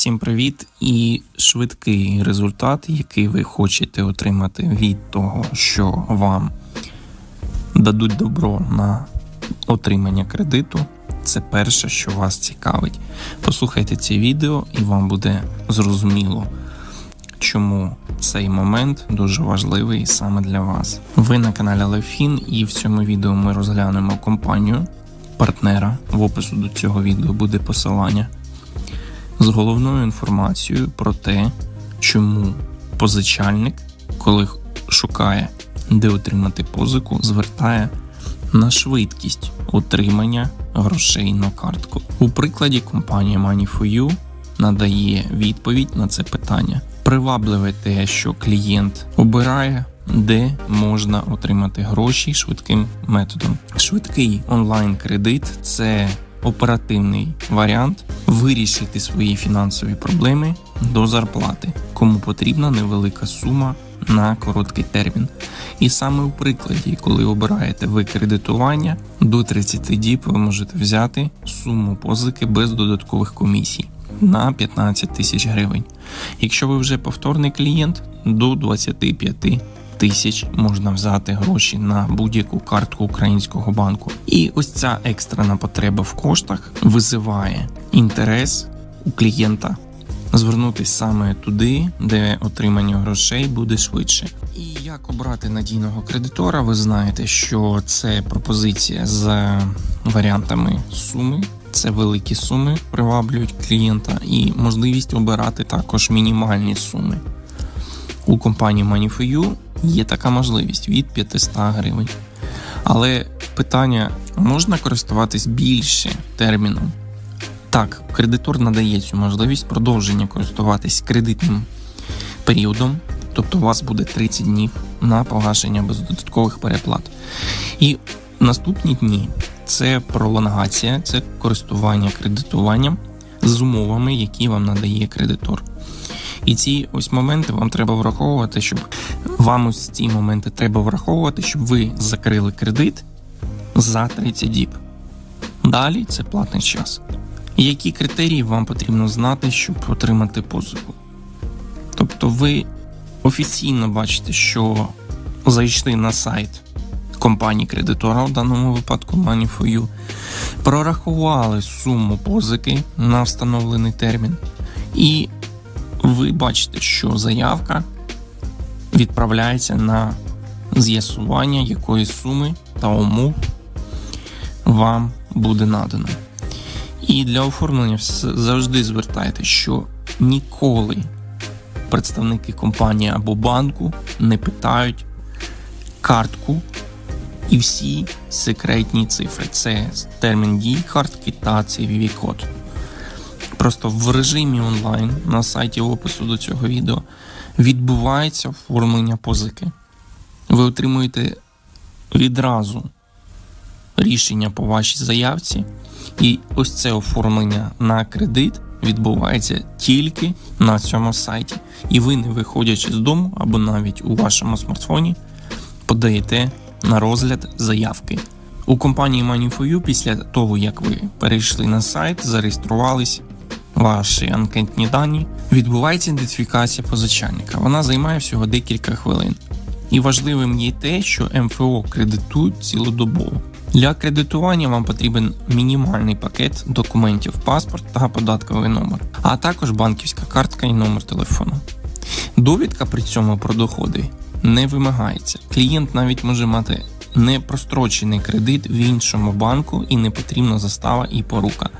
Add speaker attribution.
Speaker 1: Всім привіт і швидкий результат, який ви хочете отримати від того, що вам дадуть добро на отримання кредиту. Це перше, що вас цікавить. Послухайте це відео, і вам буде зрозуміло, чому цей момент дуже важливий саме для вас. Ви на каналі Левфін, і в цьому відео ми розглянемо компанію партнера. В опису до цього відео буде посилання з головною інформацією про те, чому позичальник, коли шукає, де отримати позику, звертає на швидкість отримання грошей на картку. У прикладі компанія Money4U надає відповідь на це питання. Привабливе те, що клієнт обирає, де можна отримати гроші швидким методом. Швидкий онлайн-кредит це оперативний варіант вирішити свої фінансові проблеми до зарплати, кому потрібна невелика сума на короткий термін. І саме у прикладі, коли обираєте ви кредитування, до 30 діб ви можете взяти суму позики без додаткових комісій на 15 тисяч гривень. Якщо ви вже повторний клієнт, до 25 тисяч можна взяти гроші на будь-яку картку українського банку. І ось ця екстрена потреба в коштах визиває інтерес у клієнта звернутися саме туди, де отримання грошей буде швидше. І як обрати надійного кредитора, ви знаєте, що це пропозиція з варіантами суми. Це великі суми приваблюють клієнта і можливість обирати також мінімальні суми. У компанії Money4U є така можливість від 500 гривень. Але питання можна користуватись більше терміном? Так, кредитор надає цю можливість продовження користуватись кредитним періодом, тобто у вас буде 30 днів на погашення без додаткових переплат. І наступні дні це пролонгація, це користування кредитуванням з умовами, які вам надає кредитор. І ці ось моменти вам треба враховувати, щоб вам ось ці моменти треба враховувати, щоб ви закрили кредит за 30 діб. Далі це платний час. Які критерії вам потрібно знати, щоб отримати позику? Тобто ви офіційно бачите, що зайшли на сайт компанії кредитора, в даному випадку Money4U, прорахували суму позики на встановлений термін, і ви бачите, що заявка відправляється на з'ясування якої суми та умов вам буде надано. І для оформлення завжди звертайте, що ніколи представники компанії або банку не питають картку і всі секретні цифри. Це термін дії картки та CVV код. Просто в режимі онлайн на сайті опису до цього відео відбувається оформлення позики. Ви отримуєте відразу рішення по вашій заявці, і ось це оформлення на кредит відбувається тільки на цьому сайті. І ви, не виходячи з дому або навіть у вашому смартфоні, подаєте на розгляд заявки. У компанії Money4U після того, як ви перейшли на сайт, зареєструвались, ваші анкетні дані, відбувається ідентифікація позичальника. Вона займає всього декілька хвилин. І важливим є те, що МФО кредитують цілодобово. Для кредитування вам потрібен мінімальний пакет документів, паспорт та податковий номер, а також банківська картка і номер телефону. Довідка при цьому про доходи не вимагається. Клієнт навіть може мати непрострочений кредит в іншому банку і не потрібна застава і порука.